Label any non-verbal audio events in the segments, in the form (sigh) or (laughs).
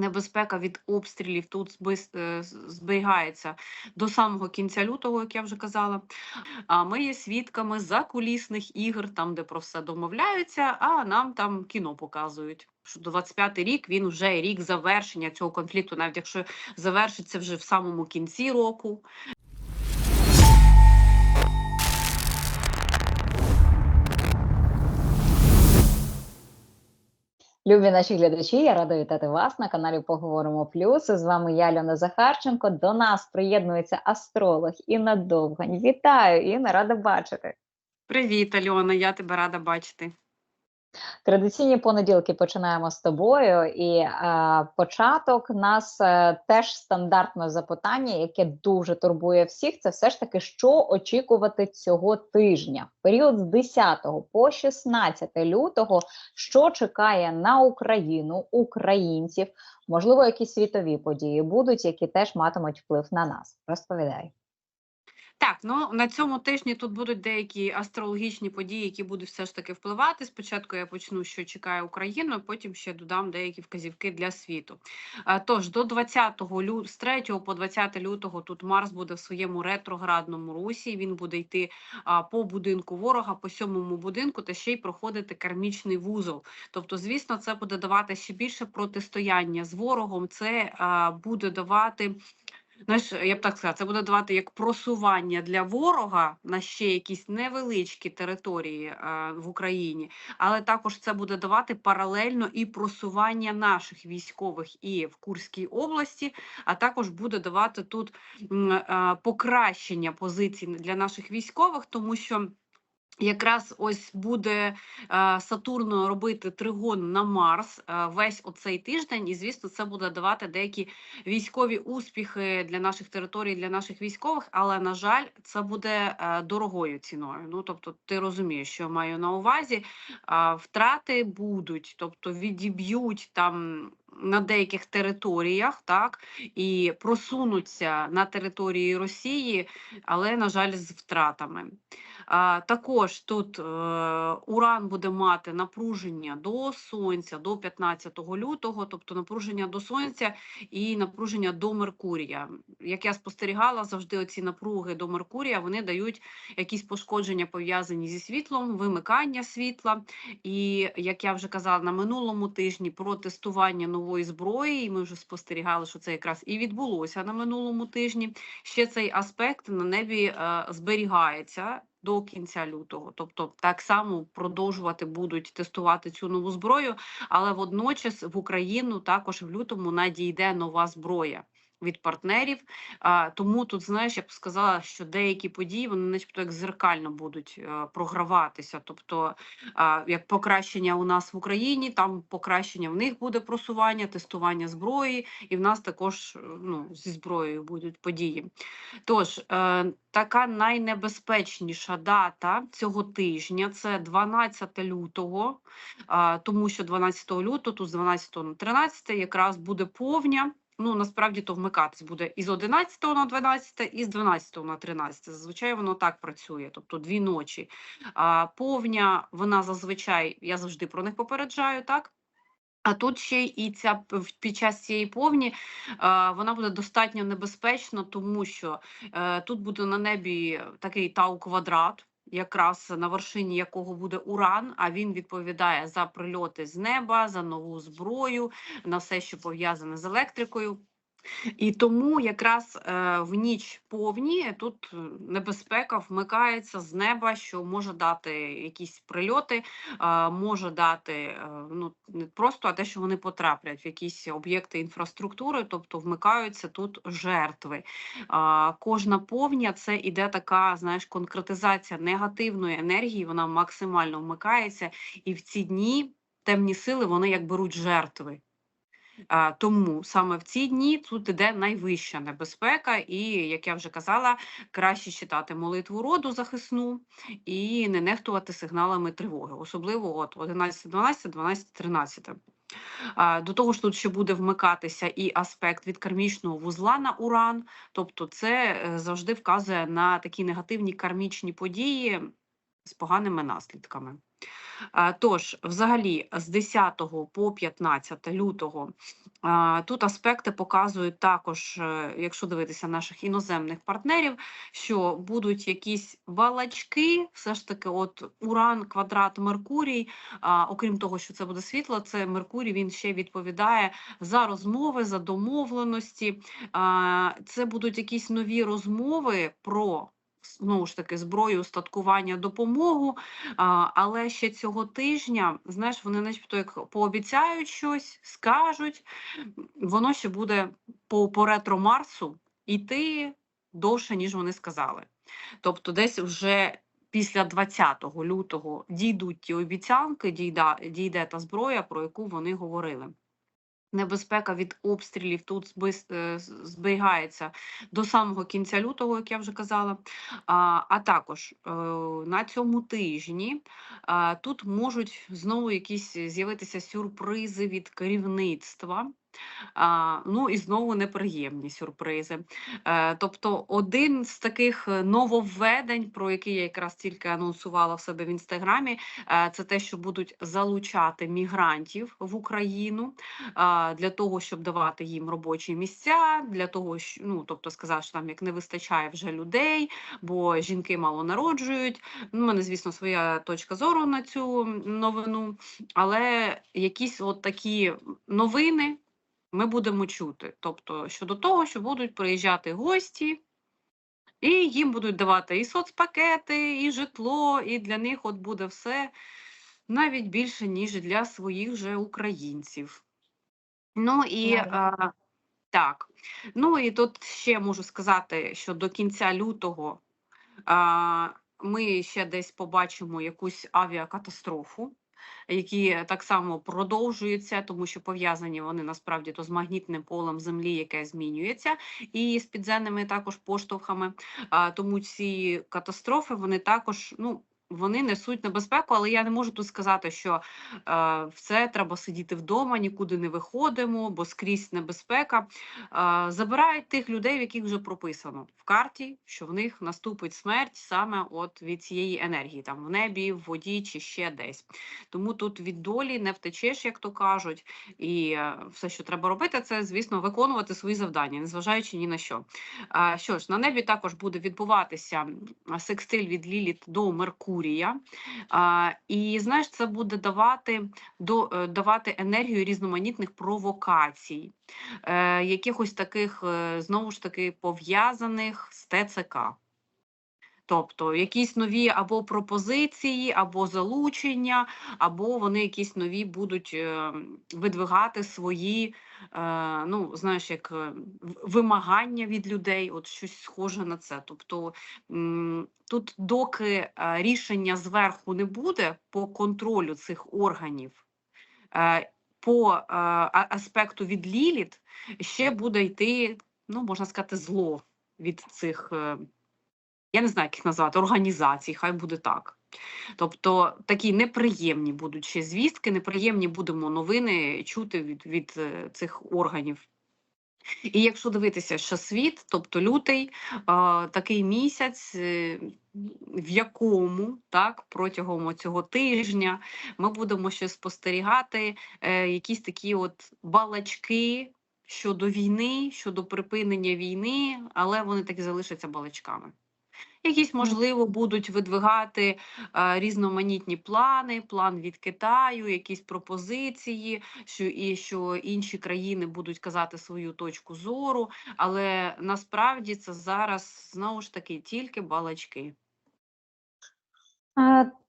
Небезпека від обстрілів тут е, зберігається до самого кінця лютого, як я вже казала. А ми є свідками закулісних ігор, там, де про все домовляються, а нам там кіно показують. Що 25-й рік він вже рік завершення цього конфлікту, навіть якщо завершиться вже в самому кінці року. Любі наші глядачі, я рада вітати вас на каналі Поговоримо Плюс. З вами я, Льона Захарченко. До нас приєднується астролог Інна Довгань. Вітаю, Інна, рада бачити. Привіт, Альона, я тебе рада бачити. Традиційні понеділки починаємо з тобою, і е, початок нас е, теж стандартне запитання, яке дуже турбує всіх. Це все ж таки, що очікувати цього тижня, в період з 10 по 16 лютого, що чекає на Україну, українців, можливо, якісь світові події будуть, які теж матимуть вплив на нас. Розповідай. Так, ну на цьому тижні тут будуть деякі астрологічні події, які будуть все ж таки впливати. Спочатку я почну, що чекає Україну, потім ще додам деякі вказівки для світу. Тож до 20 лютого, з 3 по 20 лютого тут Марс буде в своєму ретроградному русі. Він буде йти по будинку ворога, по сьомому будинку, та ще й проходити кармічний вузол. Тобто, звісно, це буде давати ще більше протистояння з ворогом. Це буде давати. Знаєш, я б так сказала, це буде давати як просування для ворога на ще якісь невеличкі території е, в Україні, але також це буде давати паралельно і просування наших військових і в Курській області, а також буде давати тут е, покращення позицій для наших військових, тому що. Якраз ось буде е, Сатурн робити тригон на Марс е, весь оцей тиждень, і звісно, це буде давати деякі військові успіхи для наших територій, для наших військових. Але на жаль, це буде е, дорогою ціною. Ну тобто, ти розумієш, що маю на увазі. Втрати будуть, тобто відіб'ють там на деяких територіях, так і просунуться на території Росії, але на жаль, з втратами. А, також тут е, Уран буде мати напруження до Сонця до 15 лютого, тобто напруження до Сонця і напруження до Меркурія. Як я спостерігала, завжди оці напруги до Меркурія вони дають якісь пошкодження пов'язані зі світлом, вимикання світла. І як я вже казала на минулому тижні про тестування нової зброї, і ми вже спостерігали, що це якраз і відбулося на минулому тижні. Ще цей аспект на небі е, зберігається. До кінця лютого, тобто так само продовжувати будуть тестувати цю нову зброю, але водночас в Україну також в лютому надійде нова зброя від партнерів. Тому тут, знаєш, я б сказала, що деякі події вони, начебто, як зеркально будуть е, програватися. Тобто, як покращення у нас в Україні, там покращення в них буде просування, тестування зброї, і в нас також е, ну, зі зброєю будуть події. Тож, е, така найнебезпечніша дата цього тижня це 12 лютого, тому що 12 лютого, тут з 12 на 13 якраз буде повня. Ну, насправді то вмикатись буде із 11 на 12, і з 12 на 13. Зазвичай воно так працює, тобто дві ночі. А, повня, вона зазвичай, я завжди про них попереджаю, так? А тут ще і ця під час цієї повні вона буде достатньо небезпечна, тому що е, тут буде на небі такий тау-квадрат, якраз на вершині якого буде уран, а він відповідає за прильоти з неба, за нову зброю, на все, що пов'язане з електрикою. І тому якраз е, в ніч повні тут е, небезпека вмикається з неба, що може дати якісь прильоти, е, може дати ну не просто, а те, що вони потраплять в якісь об'єкти інфраструктури, тобто вмикаються тут жертви. Кожна повня це іде така, знаєш, конкретизація негативної енергії, вона максимально вмикається, і в ці дні темні сили вони як беруть жертви. Тому саме в ці дні тут іде найвища небезпека, і як я вже казала, краще читати молитву роду захисну і не нехтувати сигналами тривоги, особливо от 11, 12, 12, 13. До того ж, тут ще буде вмикатися і аспект від кармічного вузла на уран, тобто це е, завжди вказує на такі негативні кармічні події з поганими наслідками. А, Тож, взагалі, з 10 по 15 лютого тут аспекти показують також, е, якщо дивитися наших іноземних партнерів, що будуть якісь балачки, все ж таки, от Уран, квадрат, Меркурій. Окрім того, що це буде світло, це Меркурій. Він ще відповідає за розмови, за домовленості. Це будуть якісь нові розмови про. Знову ж таки, зброю, устаткування, допомогу. Але ще цього тижня, знаєш, вони начебто як пообіцяють щось, скажуть, воно ще буде по, по ретро Марсу йти довше, ніж вони сказали. Тобто, десь вже після 20 лютого дійдуть ті обіцянки, дійде, дійде та зброя, про яку вони говорили. Небезпека від обстрілів тут е, зберігається до самого кінця лютого, як я вже казала. А, також е, на цьому тижні тут можуть знову якісь з'явитися сюрпризи від керівництва. Ну і знову неприємні сюрпризи. Е, тобто, один з таких е, нововведень, про який я якраз тільки анонсувала в себе в інстаграмі, е, це те, що будуть залучати мігрантів в Україну для того, щоб давати їм робочі місця, для того, що ну тобто сказав, що там як не вистачає вже людей, бо жінки мало народжують. Ну, мене, звісно, своя точка зору на цю новину, але якісь от такі новини ми будемо чути. Тобто щодо того, що будуть приїжджати гості. І їм будуть давати і соцпакети, і житло, і для них от буде все навіть більше, ніж для своїх же українців. Ну і а, так. Ну і тут ще можу сказати, що до кінця лютого а, ми ще десь побачимо якусь авіакатастрофу, які так само продовжуються, тому що пов'язані вони насправді то з магнітним полем землі, яке змінюється, і з підземними також поштовхами. Тому ці катастрофи вони також ну. Вони несуть небезпеку, але я не можу тут сказати, що е, все треба сидіти вдома, нікуди не виходимо, бо скрізь небезпека. Е, забирають тих людей, в яких вже прописано в карті, що в них наступить смерть саме от від цієї енергії, там в небі, в воді чи ще десь. Тому тут від долі не втечеш, як то кажуть, і е, все, що треба робити, це звісно виконувати свої завдання, незважаючи ні на що. А, що ж, на небі також буде відбуватися секстиль від Ліліт до Меркурія. А, і знаєш, це буде давати, до, е, давати енергію різноманітних провокацій, е, якихось таких, е, знову ж таки, пов'язаних з ТЦК. Тобто якісь нові або пропозиції, або залучення, або вони якісь нові будуть е, видвигати свої, ну знаєш, як е, вимагання від людей, от щось схоже на це. Тобто тут, доки рішення зверху не буде по контролю цих органів, е, по е, аспекту від Ліліт, ще буде йти, ну можна сказати, зло від цих. е, я не знаю, як їх назвати, організацій, хай буде так. Тобто такі неприємні будуть ще звістки, неприємні будемо новини чути від, від е, цих органів. І якщо дивитися, що світ, тобто лютий, такий місяць, е, в якому так протягом цього тижня ми будемо ще спостерігати е, якісь такі от балачки щодо війни, щодо припинення війни, але вони так і залишаться балачками. Якісь, можливо, будуть видвигати е, різноманітні плани, план від Китаю, якісь пропозиції, що і що інші країни будуть казати свою точку зору, але насправді це зараз знову ж таки тільки балачки.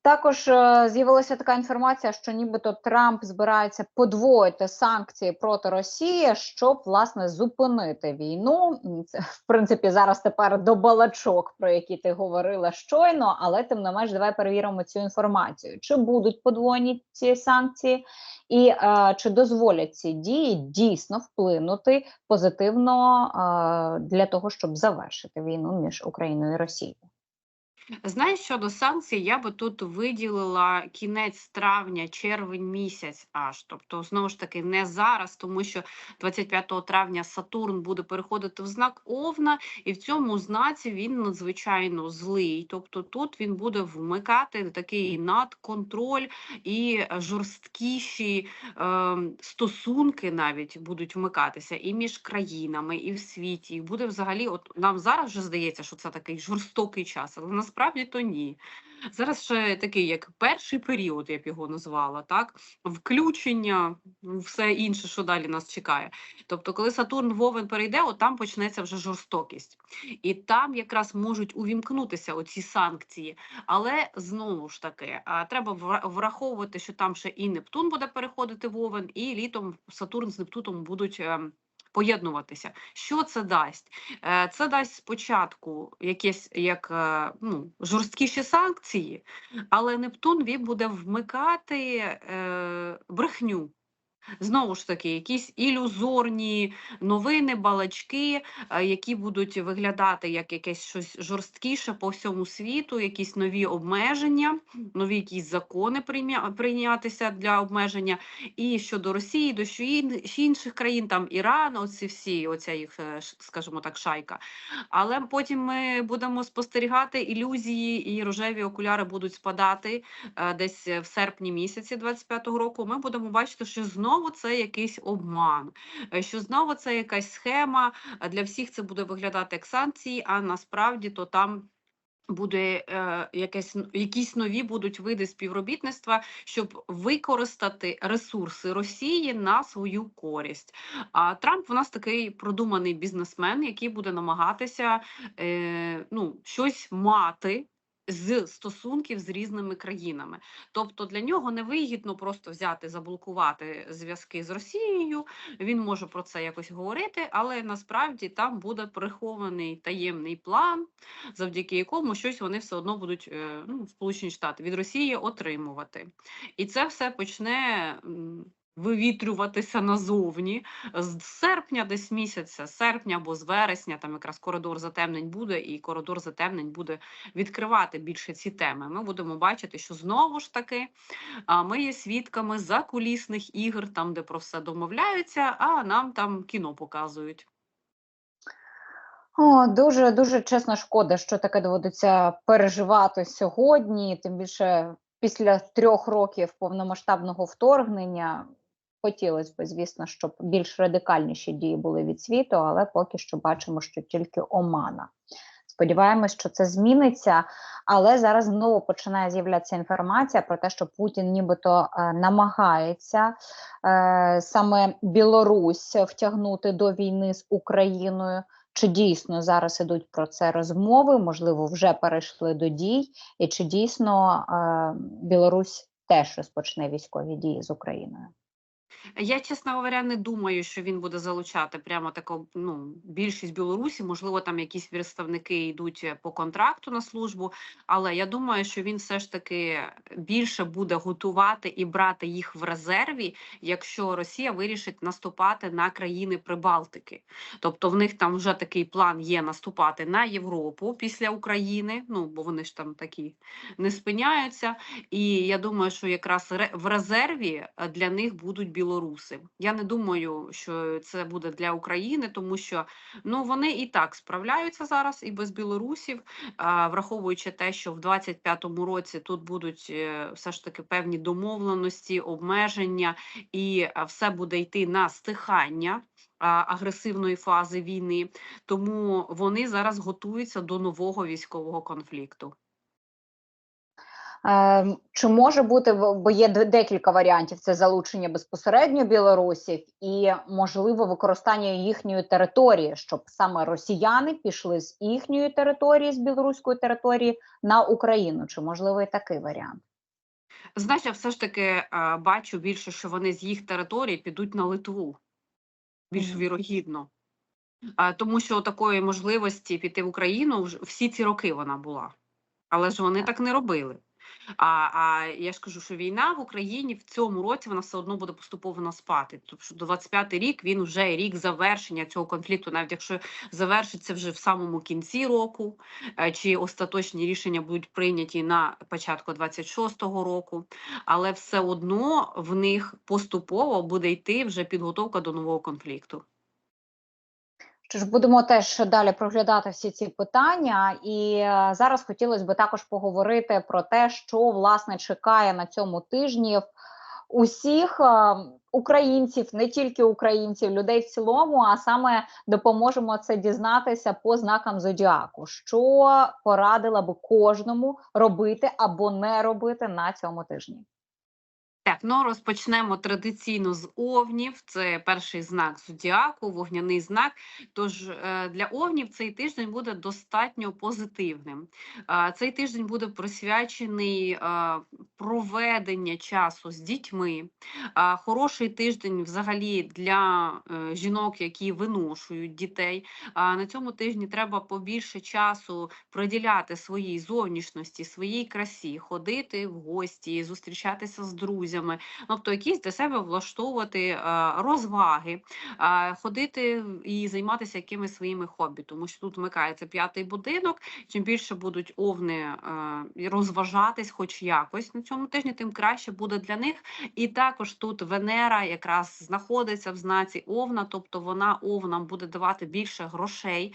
Також е, з'явилася така інформація, що нібито Трамп збирається подвоїти санкції проти Росії, щоб власне зупинити війну. Це в принципі зараз тепер до балачок, про які ти говорила щойно, але тим не менш, давай перевіримо цю інформацію. Чи будуть подвоєні ці санкції, і е, чи дозволять ці дії дійсно вплинути позитивно е, для того, щоб завершити війну між Україною і Росією? Знаєш, щодо санкцій, я би тут виділила кінець травня, червень місяць аж. Тобто, знову ж таки, не зараз, тому що 25 травня Сатурн буде переходити в знак Овна, і в цьому знаці він надзвичайно злий. Тобто тут він буде вмикати такий надконтроль і жорсткіші е, стосунки навіть будуть вмикатися і між країнами, і в світі. І буде взагалі, от нам зараз вже здається, що це такий жорстокий час, але насправді то ні. Зараз ще такий, як перший період, я б його назвала, так включення, ну, все інше, що далі нас чекає. Тобто, коли Сатурн в Овен перейде, от там почнеться вже жорстокість, і там якраз можуть увімкнутися оці санкції. Але знову ж таки, треба враховувати, що там ще і Нептун буде переходити в Овен, і літом Сатурн з Нептуном будуть. Поєднуватися, що це дасть? Е, Це дасть спочатку якесь як е, ну, жорсткіші санкції, але Нептун він буде вмикати е, брехню. Знову ж таки, якісь ілюзорні новини, балачки, е, які будуть виглядати як якесь щось жорсткіше по всьому світу, якісь нові обмеження, нові якісь закони прийнятися для обмеження. І щодо Росії, до інших країн, там Іран, оці всі, оця їх, е, скажімо так, шайка. Але потім ми будемо спостерігати ілюзії, і рожеві окуляри будуть спадати е, десь в серпні місяці 25-го року. Ми будемо бачити, що знову це якийсь обман, е, що знову це якась схема. Для всіх це буде виглядати як санкції, а насправді то там. Буде е, якесь якісь нові будуть види співробітництва, щоб використати ресурси Росії на свою користь. А Трамп у нас такий продуманий бізнесмен, який буде намагатися е, ну, щось мати. З стосунків з різними країнами, тобто для нього невигідно просто взяти заблокувати зв'язки з Росією. Він може про це якось говорити, але насправді там буде прихований таємний план, завдяки якому щось вони все одно будуть е, ну, Сполучені Штати від Росії отримувати. І це все почне. Вивітрюватися назовні з серпня, десь місяця, серпня або з вересня, там якраз коридор затемнень буде, і коридор затемнень буде відкривати більше ці теми. Ми будемо бачити, що знову ж таки ми є свідками закулісних ігор, там де про все домовляються, а нам там кіно показують. О, дуже дуже чесно шкода, що таке доводиться переживати сьогодні, тим більше після трьох років повномасштабного вторгнення. Хотілося б, звісно, щоб більш радикальніші дії були від світу, але поки що бачимо, що тільки омана. Сподіваємось, що це зміниться, але зараз знову починає з'являтися інформація про те, що Путін нібито е, намагається е, саме Білорусь втягнути до війни з Україною. Чи дійсно зараз ідуть про це розмови? Можливо, вже перейшли до дій, і чи дійсно е, Білорусь теж розпочне військові дії з Україною? Я, чесно говоря, не думаю, що він буде залучати прямо таку ну, більшість Білорусі. Можливо, там якісь представники йдуть е, по контракту на службу, але я думаю, що він все ж таки більше буде готувати і брати їх в резерві, якщо Росія вирішить наступати на країни Прибалтики. Тобто в них там вже такий план є наступати на Європу після України. Ну бо вони ж там такі не спиняються. І я думаю, що якраз в резерві е, для них будуть білоруси. Я не думаю, що це буде для України, тому що ну вони і так справляються зараз і без білорусів, враховуючи те, що в 25-му році тут будуть е, все ж таки певні домовленості, обмеження, і все буде йти на стихання. Агресивної фази війни, тому вони зараз готуються до нового військового конфлікту. Е, чи може бути, бо є декілька варіантів: це залучення безпосередньо білорусів і можливо використання їхньої території, щоб саме росіяни пішли з їхньої території, з білоруської території на Україну. Чи можливо і такий варіант? Знаєш, я все ж таки е, бачу більше, що вони з їх території підуть на Литву. Більш вірогідно. Тому що такої можливості піти в Україну всі ці роки вона була. Але ж вони Так. так не робили. А, а я ж кажу, що війна в Україні в цьому році вона все одно буде поступово спати. Тобто до 25 рік він вже рік завершення цього конфлікту, навіть якщо завершиться вже в самому кінці року, е, чи остаточні рішення будуть прийняті на початку 26-го року, але все одно в них поступово буде йти вже підготовка до нового конфлікту. Що ж будемо теж далі проглядати всі ці питання, і е, зараз хотілося б також поговорити про те, що власне чекає на цьому тижні усіх е, українців, не тільки українців, людей в цілому, а саме допоможемо це дізнатися по знакам зодіаку, що порадила би кожному робити або не робити на цьому тижні. Так, ну розпочнемо традиційно з овнів. Це перший знак зодіаку, вогняний знак. Тож е, для овнів цей тиждень буде достатньо позитивним. Цей тиждень буде присвячений е, проведення часу з дітьми. Хороший тиждень взагалі для е, жінок, які виношують дітей. На цьому тижні треба побільше часу приділяти своїй зовнішності, своїй красі, ходити в гості, зустрічатися з друзями, тобто якісь для себе влаштовувати е, розваги, е, ходити і займатися якимись своїми хобі, тому що тут вмикається п'ятий будинок. Чим більше будуть овни е, розважатись, хоч якось на цьому тижні, тим краще буде для них. І також тут Венера якраз знаходиться в знаці Овна, тобто вона овнам буде давати більше грошей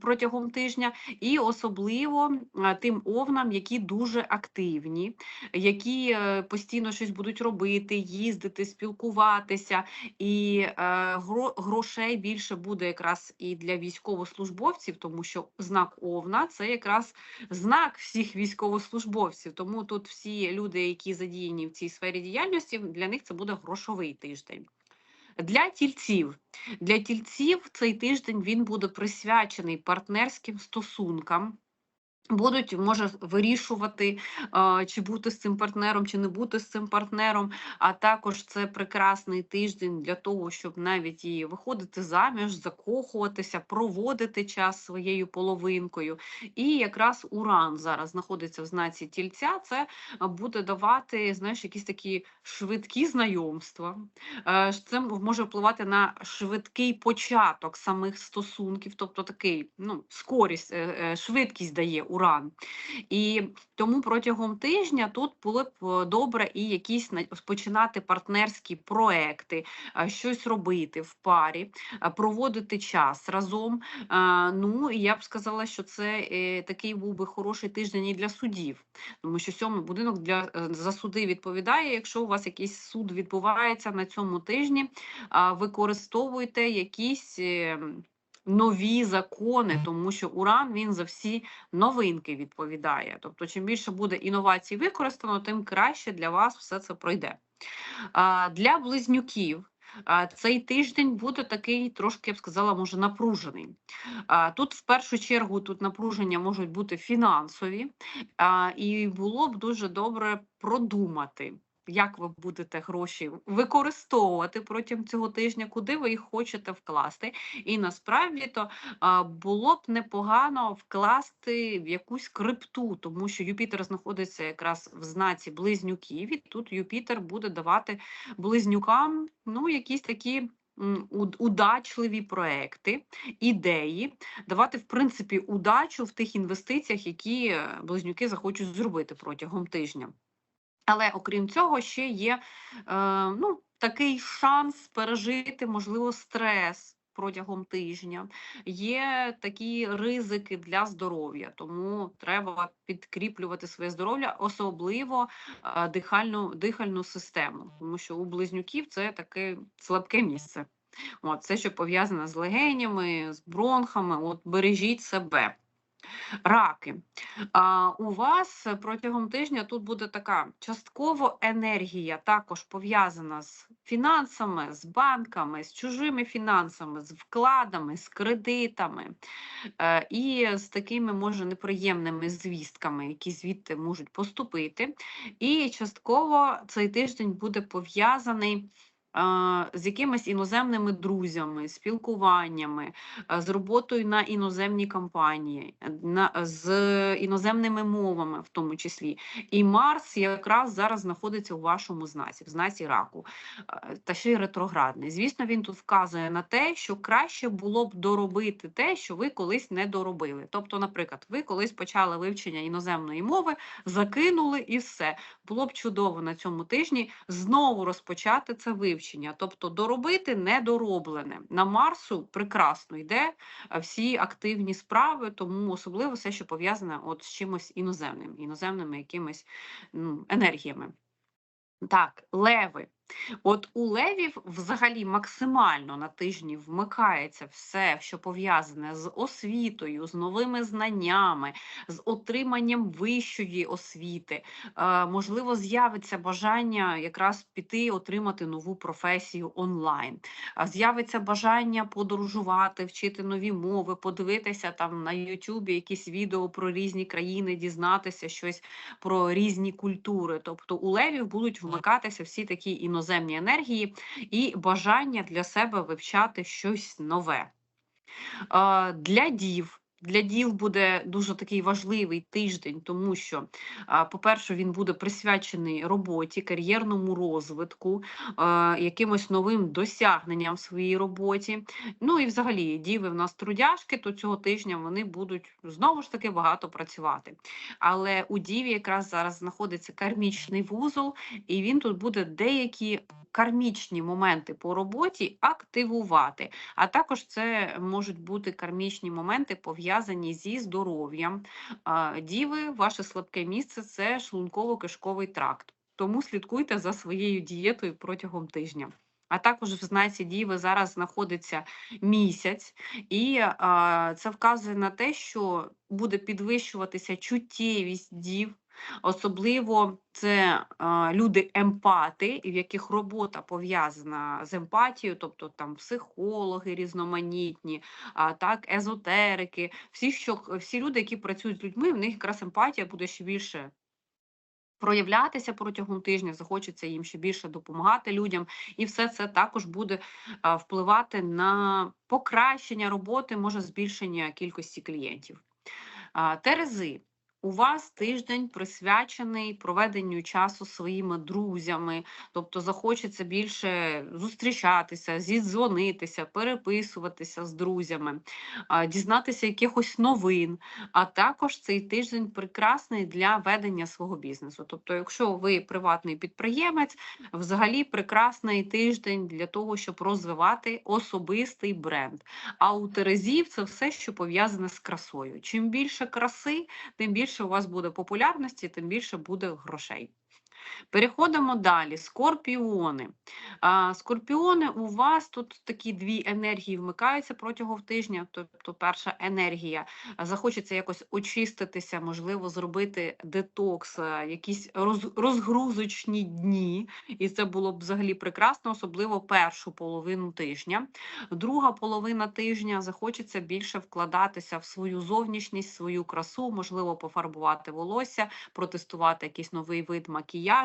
протягом тижня, і особливо тим овнам, які дуже активні, які постійно щось будуть робити, їздити, спілкуватися, і е, гро, грошей більше буде якраз і для військовослужбовців, тому що знак Овна це якраз знак всіх військовослужбовців. Тому тут всі люди, які задіяні в цій сфері діяльності, для них це буде грошовий тиждень. Для тільців для тільців цей тиждень він буде присвячений партнерським стосункам. Будуть може вирішувати, чи бути з цим партнером, чи не бути з цим партнером. А також це прекрасний тиждень для того, щоб навіть і виходити заміж, закохуватися, проводити час своєю половинкою. І якраз Уран зараз знаходиться в знаці тільця. Це буде давати знаєш, якісь такі швидкі знайомства. Е, Це може впливати на швидкий початок самих стосунків, тобто такий ну, скорість, е, е, швидкість дає уран. І тому протягом тижня тут було б е, добре і якісь починати партнерські проекти, е, щось робити в парі, е, проводити час разом. Ну і я б сказала, що це такий був би хороший тиждень і для судів, тому що сьомий будинок для за суди відповідає. Якщо у вас якийсь суд відбувається на цьому тижні, використовуйте якісь. Нові закони, тому що уран він за всі новинки відповідає. Тобто, чим більше буде інновацій використано, тим краще для вас все це пройде. Для близнюків цей тиждень буде такий трошки, я б сказала, може напружений. Тут в першу чергу тут напруження можуть бути фінансові, і було б дуже добре продумати. Як ви будете гроші використовувати протягом цього тижня, куди ви їх хочете вкласти? І насправді то було б непогано вкласти в якусь крипту, тому що Юпітер знаходиться якраз в знаці близнюків, і тут Юпітер буде давати близнюкам ну, якісь такі. Удачливі проекти, ідеї, давати в принципі удачу в тих інвестиціях, які е, близнюки захочуть зробити протягом тижня. Але окрім цього, ще є е, ну, такий шанс пережити, можливо, стрес протягом тижня. Є такі ризики для здоров'я, тому треба підкріплювати своє здоров'я, особливо е, дихальну, дихальну систему, тому що у близнюків це таке слабке місце. От, все, що пов'язане з легенями, з бронхами, от бережіть себе. Раки. А, у вас протягом тижня тут буде така частково енергія, також пов'язана з фінансами, з банками, з чужими фінансами, з вкладами, з кредитами е, і з такими, може, неприємними звістками, які звідти можуть поступити. І частково цей тиждень буде пов'язаний з якимись іноземними друзями, спілкуваннями, е, з роботою на іноземній компанії, на, з іноземними мовами, в тому числі. І Марс якраз зараз знаходиться у вашому знаці, в знаці раку, е, та ще й ретроградний. Звісно, він тут вказує на те, що краще було б доробити те, що ви колись не доробили. Тобто, наприклад, ви колись почали вивчення іноземної мови, закинули і все. Було б чудово на цьому тижні знову розпочати це вивчення, тобто доробити недороблене. На Марсу прекрасно йде е, всі активні справи, тому особливо все, що пов'язане от з чимось іноземним, іноземними якимись ну, енергіями. Так, леви. От у левів взагалі максимально на тижні вмикається все, що пов'язане з освітою, з новими знаннями, з отриманням вищої освіти. Е, можливо, з'явиться бажання якраз піти отримати нову професію онлайн. З'явиться бажання подорожувати, вчити нові мови, подивитися там на Ютубі якісь відео про різні країни, дізнатися щось про різні культури. Тобто у левів будуть вмикатися всі такі іноземні енергії і бажання для себе вивчати щось нове. Е, Для дів. Для діл буде дуже такий важливий тиждень, тому що, по-перше, він буде присвячений роботі, кар'єрному розвитку, якимось новим досягненням в своїй роботі. Ну і взагалі, діви в нас трудяшки, то цього тижня вони будуть знову ж таки багато працювати. Але у діві якраз зараз знаходиться кармічний вузол, і він тут буде деякі кармічні моменти по роботі активувати. А також це можуть бути кармічні моменти пов'язані зі здоров'ям. Діви, ваше слабке місце це шлунково-кишковий тракт. Тому слідкуйте за своєю дієтою протягом тижня. А також в знаці Діви зараз знаходиться місяць, і це вказує на те, що буде підвищуватися чуттєвість дів. Особливо це а, люди емпати, в яких робота пов'язана з емпатією, тобто там психологи різноманітні, а так езотерики, всі, що всі люди, які працюють з людьми, в них якраз емпатія буде ще більше проявлятися протягом тижня, захочеться їм ще більше допомагати людям, і все це також буде впливати на покращення роботи, може збільшення кількості клієнтів. Терези. У вас тиждень присвячений проведенню часу своїми друзями, тобто захочеться більше зустрічатися, зідзвонитися, переписуватися з друзями, дізнатися якихось новин. А також цей тиждень прекрасний для ведення свого бізнесу. Тобто, якщо ви приватний підприємець, взагалі прекрасний тиждень для того, щоб розвивати особистий бренд. А у Терезів це все, що пов'язане з красою. Чим більше краси, тим більше у вас буде популярності, тим більше буде грошей. Переходимо далі. Скорпіони. Скорпіони, у вас тут такі дві енергії вмикаються протягом тижня. Тобто, перша енергія захочеться якось очиститися, можливо, зробити детокс, е, якісь розгрузочні дні. І це було б взагалі прекрасно, особливо першу половину тижня. Друга половина тижня захочеться більше вкладатися в свою зовнішність, свою красу, можливо, пофарбувати волосся, протестувати якийсь новий вид макіяжу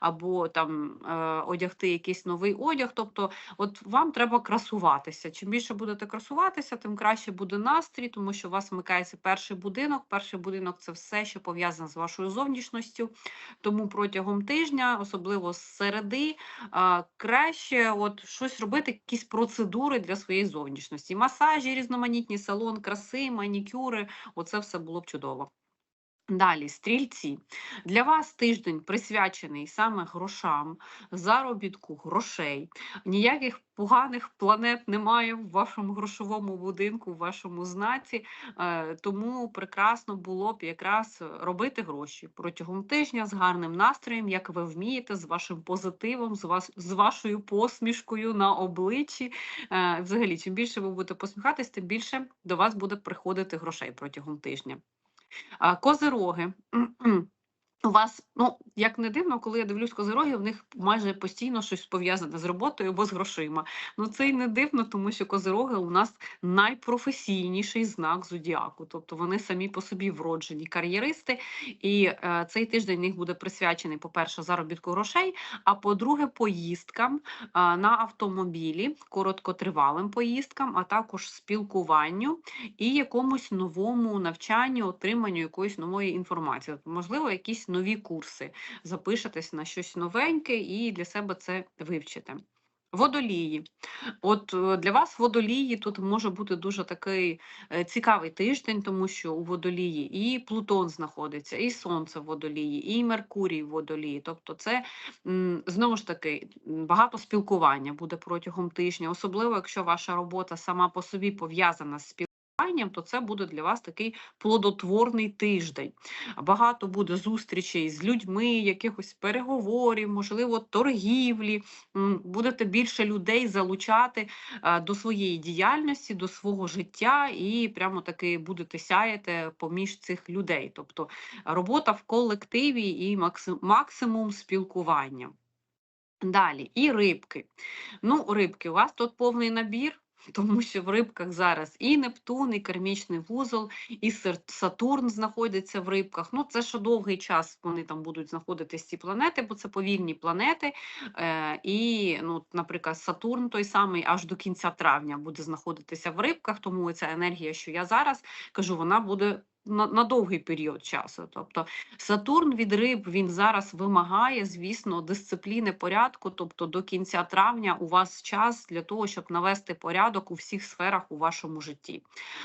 або там е, одягти якийсь новий одяг. Тобто, от вам треба красуватися. Чим більше будете красуватися, тим краще буде настрій, тому що у вас вмикається перший будинок. Перший будинок це все, що пов'язане з вашою зовнішністю. Тому протягом тижня, особливо з середи, краще от щось робити, якісь процедури для своєї зовнішності. Масажі, різноманітні салон, краси, манікюри. Оце все було б чудово. Далі, стрільці. Для вас тиждень присвячений саме грошам, заробітку грошей. Ніяких поганих планет немає в вашому грошовому будинку, в вашому знаці. Е, Тому прекрасно було б якраз робити гроші протягом тижня з гарним настроєм, як ви вмієте, з вашим позитивом, з вас з вашою посмішкою на обличчі. Е, Взагалі, чим більше ви будете посміхатись, тим більше до вас буде приходити грошей протягом тижня. Козироги. (clears throat) У вас, ну як не дивно, коли я дивлюсь козироги, в них майже постійно щось пов'язане з роботою або з грошима. Ну це й не дивно, тому що козироги у нас найпрофесійніший знак зодіаку. Тобто вони самі по собі вроджені кар'єристи, і е, цей тиждень них буде присвячений, по-перше, заробітку грошей, а по-друге, поїздкам е, на автомобілі, короткотривалим поїздкам, а також спілкуванню і якомусь новому навчанню, отриманню якоїсь нової інформації. Можливо, якісь нові курси запишетесь на щось новеньке і для себе це вивчите. Водолії. От е, для вас водолії тут може бути дуже такий е, цікавий тиждень, тому що у водолії і Плутон знаходиться, і Сонце в водолії, і Меркурій в водолії. Тобто, це знову ж таки багато спілкування буде протягом тижня, особливо якщо ваша робота сама по собі пов'язана з спілкуванням, то це буде для вас такий плодотворний тиждень. Багато буде зустрічей з людьми, якихось переговорів, можливо, торгівлі. Будете більше людей залучати е, до своєї діяльності, до свого життя, і прямо таки будете сяяти поміж цих людей. Тобто робота в колективі і максимум спілкування. Далі, і рибки. Ну, рибки, у вас тут повний набір. Тому що в рибках зараз і Нептун, і Кермічний вузол, і Сатурн знаходяться в рибках. Ну, це ще довгий час вони там будуть знаходитись ці планети, бо це повільні планети. Е, і, ну, наприклад, Сатурн той самий аж до кінця травня буде знаходитися в рибках, тому ця енергія, що я зараз кажу, вона буде. На, на довгий період часу. Тобто Сатурн від риб він зараз вимагає, звісно, дисципліни порядку. Тобто до кінця травня у вас час для того, щоб навести порядок у всіх сферах у вашому житті.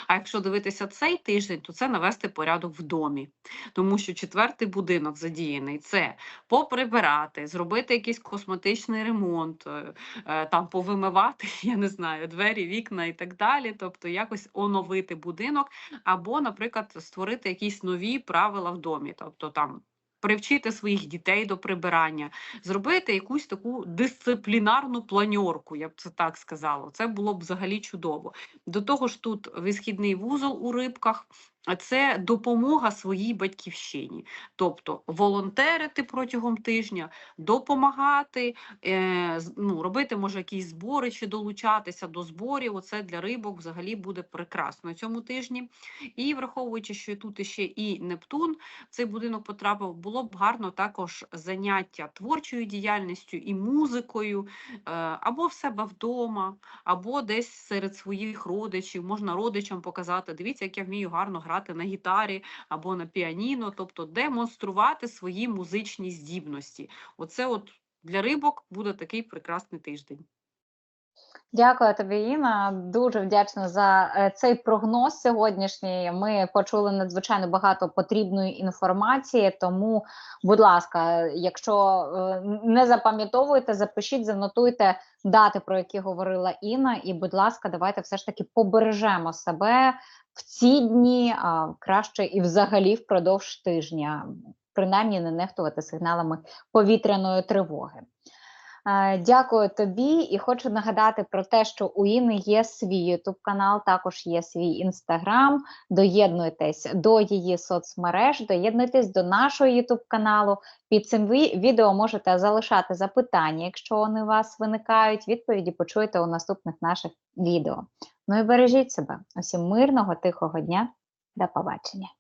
А якщо дивитися цей тиждень, то це навести порядок в домі, тому що четвертий будинок задіяний це поприбирати, зробити якийсь косметичний ремонт, е, е, там повимивати, (laughs) я не знаю, двері, вікна і так далі. Тобто якось оновити будинок, або, наприклад, створити якісь нові правила в домі, тобто там. Привчити своїх дітей до прибирання, зробити якусь таку дисциплінарну планьорку, я б це так сказала. Це було б взагалі чудово. До того ж, тут висхідний вузол у рибках, це допомога своїй батьківщині, тобто волонтерити протягом тижня, допомагати, е, ну, робити може якісь збори чи долучатися до зборів. Оце для рибок взагалі буде прекрасно цьому тижні. І враховуючи, що тут іще і Нептун цей будинок потрапив, було б гарно також заняття творчою діяльністю і музикою, е, або в себе вдома, або десь серед своїх родичів. Можна родичам показати, дивіться, як я вмію гарно грати на гітарі або на піаніно, тобто демонструвати свої музичні здібності. Оце от для рибок буде такий прекрасний тиждень. Дякую тобі, Інна. Дуже вдячна за е, цей прогноз сьогоднішній. Ми почули надзвичайно багато потрібної інформації. Тому, будь ласка, якщо е, не запам'ятовуєте, запишіть, занотуйте дати, про які говорила Інна. І, будь ласка, давайте все ж таки побережемо себе в ці дні, а краще і взагалі впродовж тижня, принаймні не нехтувати сигналами повітряної тривоги. Е, Дякую тобі і хочу нагадати про те, що у Іни є свій ютуб канал, також є свій інстаграм. Доєднуйтесь до її соцмереж, доєднуйтесь до нашого ютуб каналу. Під цим відео можете залишати запитання, якщо вони у вас виникають. Відповіді почуєте у наступних наших відео. Ну і бережіть себе. Усім мирного, тихого дня. До побачення.